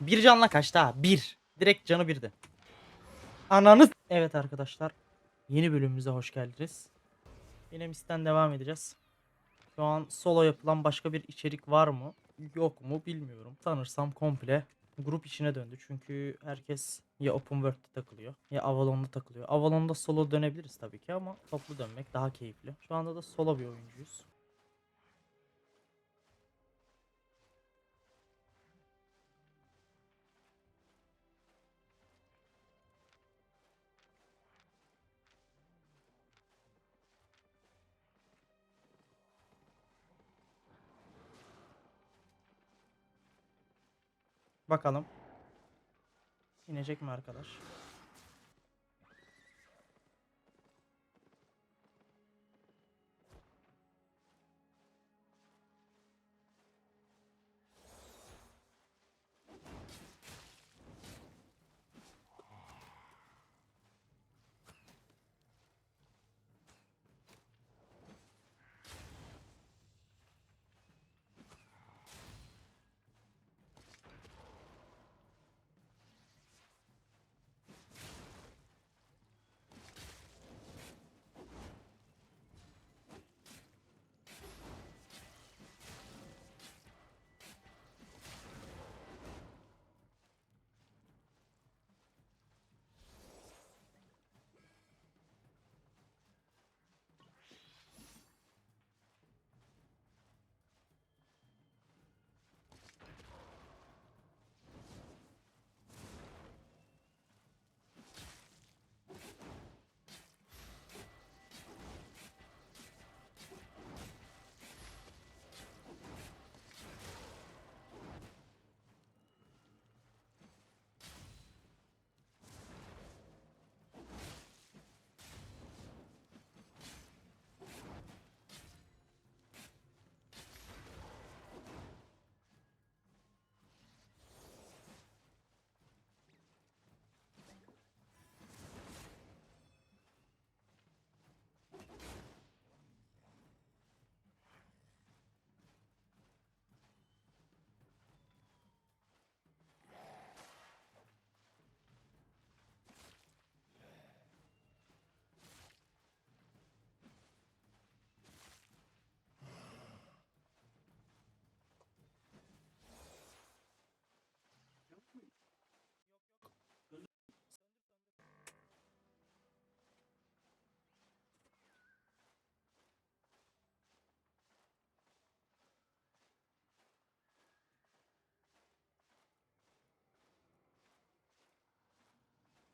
Bir canla kaçtı ha. Bir. Direkt canı birdi. Ananı. s- Evet arkadaşlar. Yeni bölümümüze hoş geldiniz. Yine misten devam edeceğiz. Şu an solo yapılan başka bir içerik var mı? Yok mu bilmiyorum. Sanırsam komple grup işine döndü. Çünkü herkes ya open world'de takılıyor ya Avalon'da takılıyor. Avalon'da solo dönebiliriz tabii ki ama toplu dönmek daha keyifli. Şu anda da solo bir oyuncuyuz. Bakalım. İnecek mi arkadaş?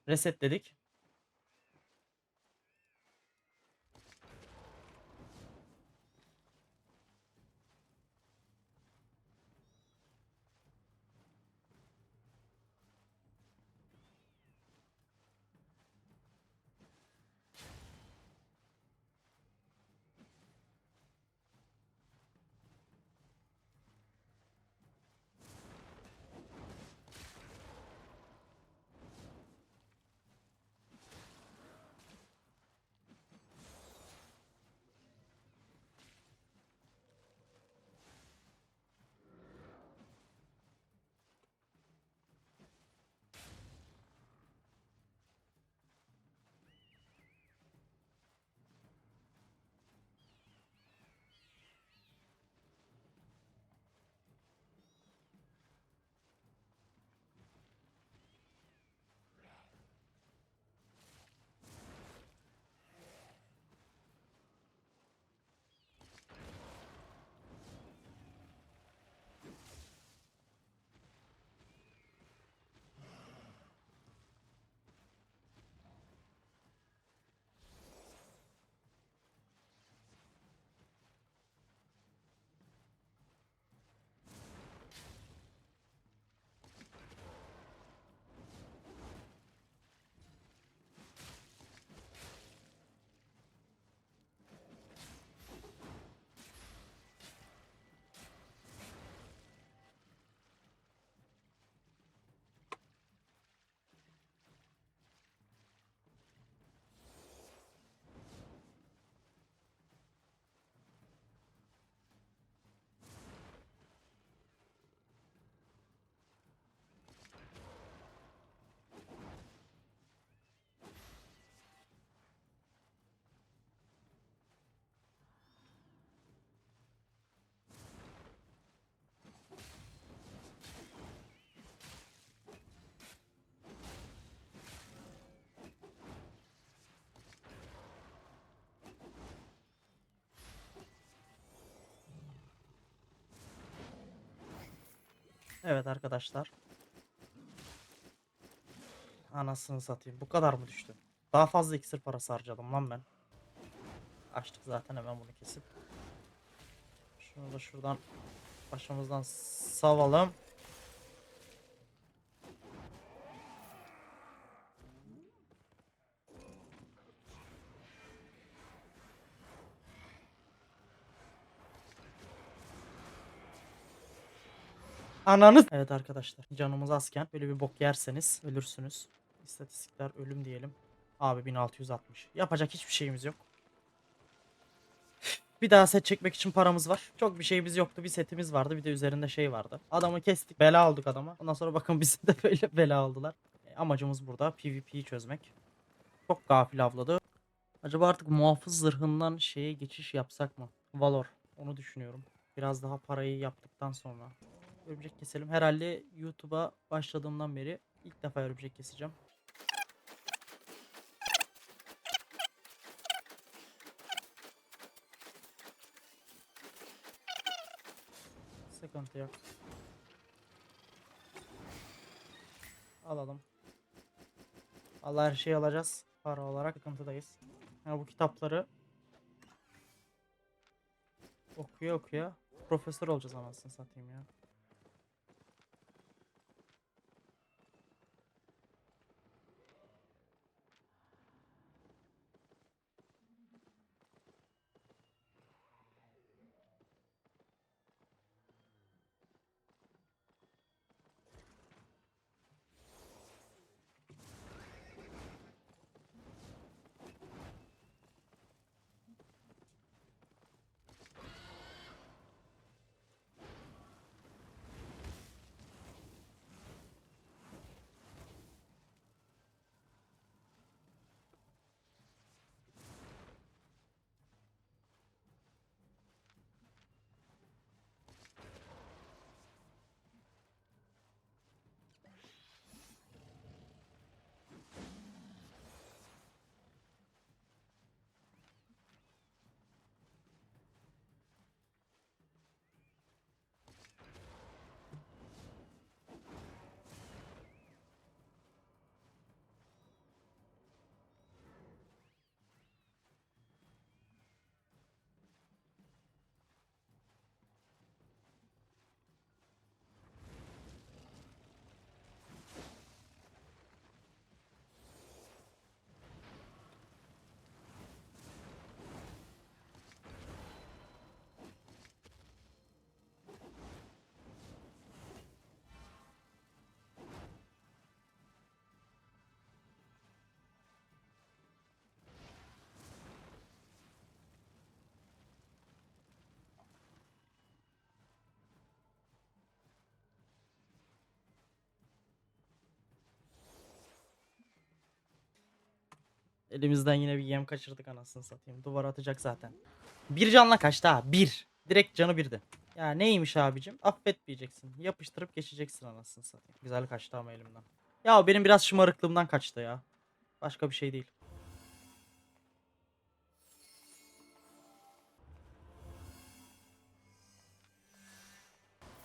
Resetledik. Evet arkadaşlar. Anasını satayım. Bu kadar mı düştü? Daha fazla iksir parası harcadım lan ben. Açtık zaten hemen bunu kesip. Şunu da şuradan başımızdan savalım. Ananız. Evet arkadaşlar canımız azken böyle bir bok yerseniz ölürsünüz. İstatistikler ölüm diyelim. Abi 1660. Yapacak hiçbir şeyimiz yok. Bir daha set çekmek için paramız var. Çok bir şeyimiz yoktu. Bir setimiz vardı. Bir de üzerinde şey vardı. Adamı kestik. Bela olduk adama. Ondan sonra bakın bize de böyle bela aldılar. E, amacımız burada PvP'yi çözmek. Çok gafil avladı. Acaba artık muhafız zırhından şeye geçiş yapsak mı? Valor. Onu düşünüyorum. Biraz daha parayı yaptıktan sonra. Örümcek keselim. Herhalde YouTube'a başladığımdan beri ilk defa örümcek keseceğim. Sıkıntı yok. Alalım. Allah her şeyi alacağız. Para olarak sıkıntıdayız. Ha, bu kitapları okuya okuya profesör olacağız anasını satayım ya. Elimizden yine bir yem kaçırdık anasını satayım. Duvar atacak zaten. Bir canla kaçtı ha. Bir. Direkt canı birdi. Ya neymiş abicim? Affetmeyeceksin. Yapıştırıp geçeceksin anasını satayım. Güzel kaçtı ama elimden. Ya benim biraz şımarıklığımdan kaçtı ya. Başka bir şey değil.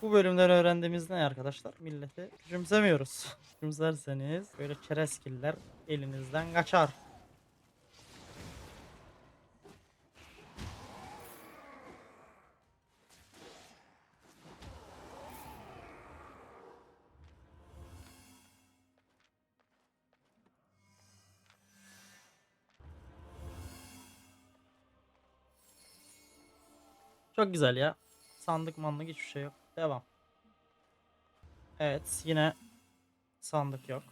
Bu bölümden öğrendiğimiz ne arkadaşlar? Milleti küçümsemiyoruz. Küçümserseniz böyle çerezkiller elinizden kaçar. Çok güzel ya. Sandık mandık hiçbir şey yok. Devam. Evet yine sandık yok.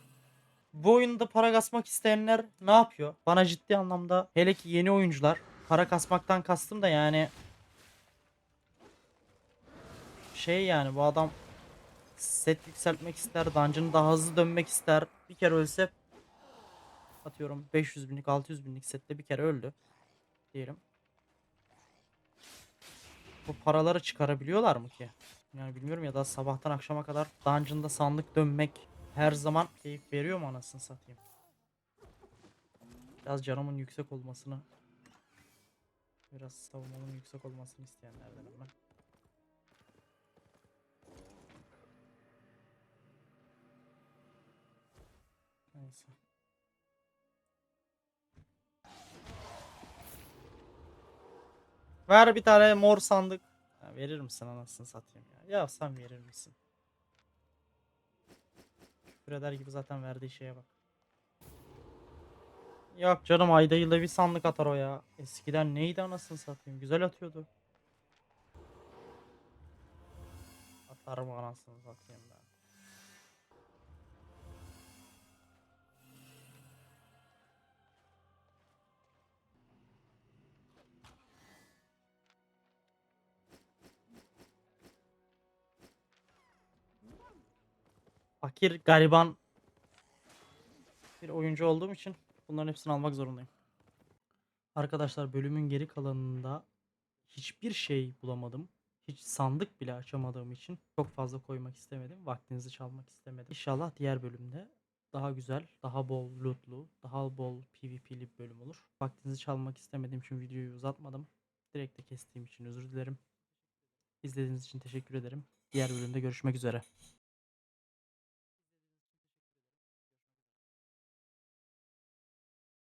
Bu oyunda para kasmak isteyenler ne yapıyor? Bana ciddi anlamda hele ki yeni oyuncular para kasmaktan kastım da yani şey yani bu adam set yükseltmek ister, dungeon'ı daha hızlı dönmek ister. Bir kere ölse atıyorum 500 binlik 600 binlik sette bir kere öldü diyelim bu paraları çıkarabiliyorlar mı ki? Yani bilmiyorum ya da sabahtan akşama kadar dungeon'da sandık dönmek her zaman keyif veriyor mu anasını satayım? Biraz canımın yüksek olmasını biraz savunmamın yüksek olmasını isteyenlerden ben. Neyse. Ver bir tane mor sandık. Ha, verir misin anasını satayım ya. Ya sen verir misin? Küfür gibi zaten verdiği şeye bak. Yok canım ayda yılda bir sandık atar o ya. Eskiden neydi anasını satayım. Güzel atıyordu. Atar mı anasını satayım ben. Fakir gariban bir oyuncu olduğum için bunların hepsini almak zorundayım. Arkadaşlar bölümün geri kalanında hiçbir şey bulamadım. Hiç sandık bile açamadığım için çok fazla koymak istemedim. Vaktinizi çalmak istemedim. İnşallah diğer bölümde daha güzel, daha bol lootlu, daha bol PvP'li bir bölüm olur. Vaktinizi çalmak istemediğim için videoyu uzatmadım. Direkt de kestiğim için özür dilerim. İzlediğiniz için teşekkür ederim. Diğer bölümde görüşmek üzere.